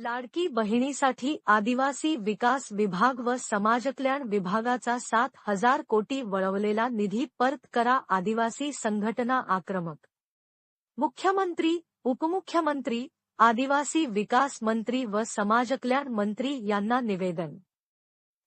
लाडकी बहिणीसाठी आदिवासी विकास विभाग व समाजकल्याण विभागाचा सात हजार कोटी वळवलेला निधी परत करा आदिवासी संघटना आक्रमक. मुख्यमंत्री उपमुख्यमंत्री आदिवासी विकास मंत्री व समाजकल्याण मंत्री यांना निवेदन.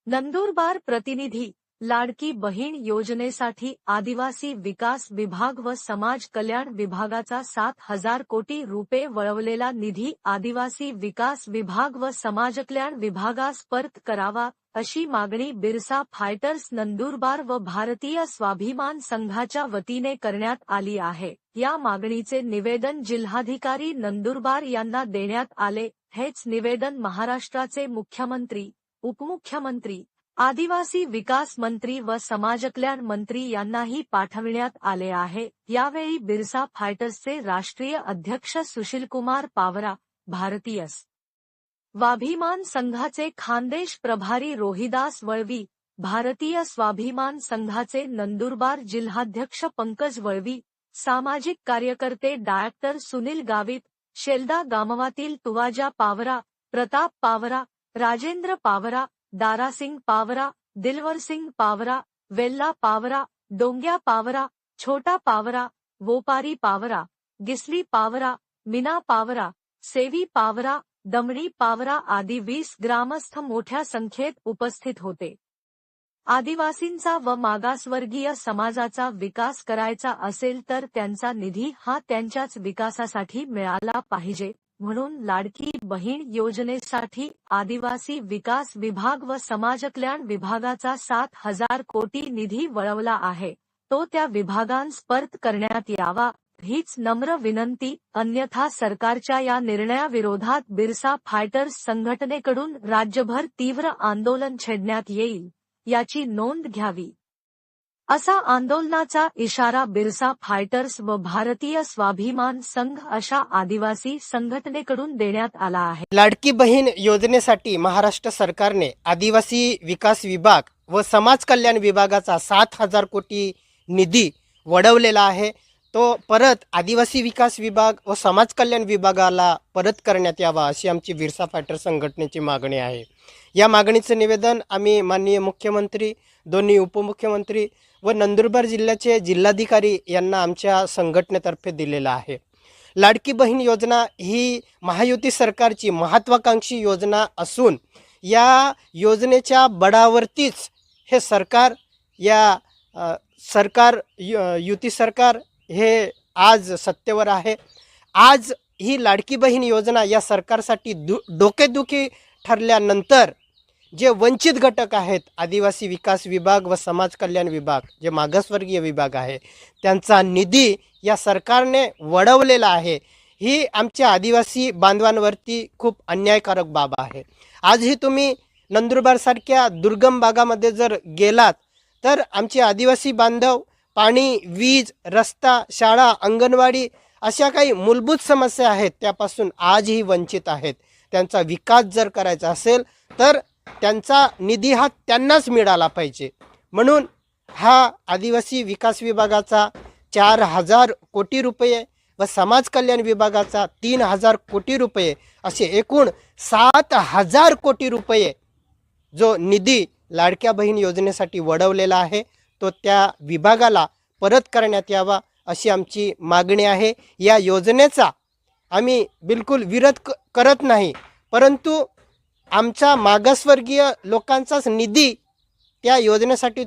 नंदुरबार प्रतिनिधी लाडकी बहीण योजनेसाठी आदिवासी विकास विभाग व समाज कल्याण विभागाचा सात हजार कोटी रुपये वळवलेला निधी आदिवासी विकास विभाग व समाजकल्याण विभागास परत करावा अशी मागणी बिरसा फायटर्स नंदुरबार व भारतीय स्वाभिमान संघाच्या वतीने करण्यात आली आहे. या मागणीचे निवेदन जिल्हाधिकारी नंदुरबार यांना देण्यात आले. हेच निवेदन महाराष्ट्राचे मुख्यमंत्री उपमुख्यमंत्री आदिवासी विकास मंत्री व समाजकल्याण मंत्री यांनाही पाठविण्यात आले आहे. यावेळी बिरसा फायटर्सचे राष्ट्रीय अध्यक्ष सुशीलकुमार पावरा भारतीय स्वाभिमान संघाचे खानदेश प्रभारी रोहिदास वळवी भारतीय स्वाभिमान संघाचे नंदुरबार जिल्हाध्यक्ष पंकज वळवी सामाजिक कार्यकर्ते डायरेक्टर सुनील गावित शेलदा गामवातील तुवाजा पावरा प्रताप पावरा राजेंद्र पावरा दारासिंग पावरा दिलवरसिंग पावरा वेल्ला पावरा डोंग्या पावरा छोटा पावरा वोपारी पावरा गिसली पावरा मीना पावरा सेवी पावरा दमणी पावरा आदी वीस ग्रामस्थ मोठ्या संख्येत उपस्थित होते. आदिवासींचा व मागासवर्गीय समाजाचा विकास करायचा असेल तर त्यांचा निधी हा त्यांच्याच विकासासाठी मिळाला पाहिजे. म्हणून लाडकी बहीण योजनेसाठी आदिवासी विकास विभाग व समाजकल्याण विभागाचा सात हजार कोटी निधी वळवला आहे. तो त्या विभागांस परत करण्यात यावा हीच नम्र विनंती. अन्यथा सरकारच्या या निर्णयाविरोधात बिरसा फायटर्स संघटनेकडून राज्यभर तीव्र आंदोलन छेडण्यात येईल याची नोंद घ्यावी. असा आंदोलनाचा इशारा बिरसा फायटर्स व भारतीय स्वाभिमान संघ अशा आदिवासी संघटनेकडून देण्यात आला आहे. लाडकी बहीण योजनेसाठी महाराष्ट्र सरकारने आदिवासी विकास विभाग व समाज कल्याण विभागाचा सात हजार कोटी निधी वडवलेला आहे. तो परत आदिवासी विकास विभाग व समाज कल्याण विभागाला परत करण्यात यावा अशी आमची बिरसा फायटर संघटनेची मागणी आहे. या मागणीचं निवेदन आम्ही माननीय मुख्यमंत्री दोन्ही उपमुख्यमंत्री व नंदुरबार जिल्ह्याचे जिल्हाधिकारी यांना आमच्या संघटनेतर्फे दिलेलं आहे. लाडकी बहीण योजना ही महायुती सरकारची महत्त्वाकांक्षी योजना असून या योजनेच्या बडावरतीच हे सरकार या सरकार यु- युती सरकार हे आज सत्तेवर आहे. आज ही लाडकी बहीण योजना या सरकारसाठी दु डोकेदुखी ठरल्यानंतर जे वंचित घटक आहेत आदिवासी विकास विभाग व समाज कल्याण विभाग जे मागासवर्गीय विभाग आहे त्यांचा निधी या सरकारने वडवलेला आहे. ही आमच्या आदिवासी बांधवांवरती खूप अन्यायकारक बाब आहे. आजही तुम्ही नंदुरबारसारख्या दुर्गम भागामध्ये जर गेलात तर आमचे आदिवासी बांधव पाणी वीज रस्ता शाळा अंगणवाडी अशा काही मूलभूत समस्या आहेत त्यापासून आजही वंचित आहेत. त्यांचा विकास जर करायचा असेल तर त्यांचा निधी हा त्यांनाच मिळाला पाहिजे. म्हणून हा आदिवासी विकास विभागाचा चार हजार कोटी रुपये व समाज कल्याण विभागाचा तीन हजार कोटी रुपये असे एकूण सात हजार कोटी रुपये जो निधी लाडक्या बहीण योजनेसाठी वडवलेला आहे तो त्या विभागाला परत करण्यात यावा अशी आमची मागणी आहे. या योजनेचा आम्ही बिलकुल विरोध क करत नाही परंतु आमचा मागासवर्गीय लोकांचाच निधी त्या योजनेसाठी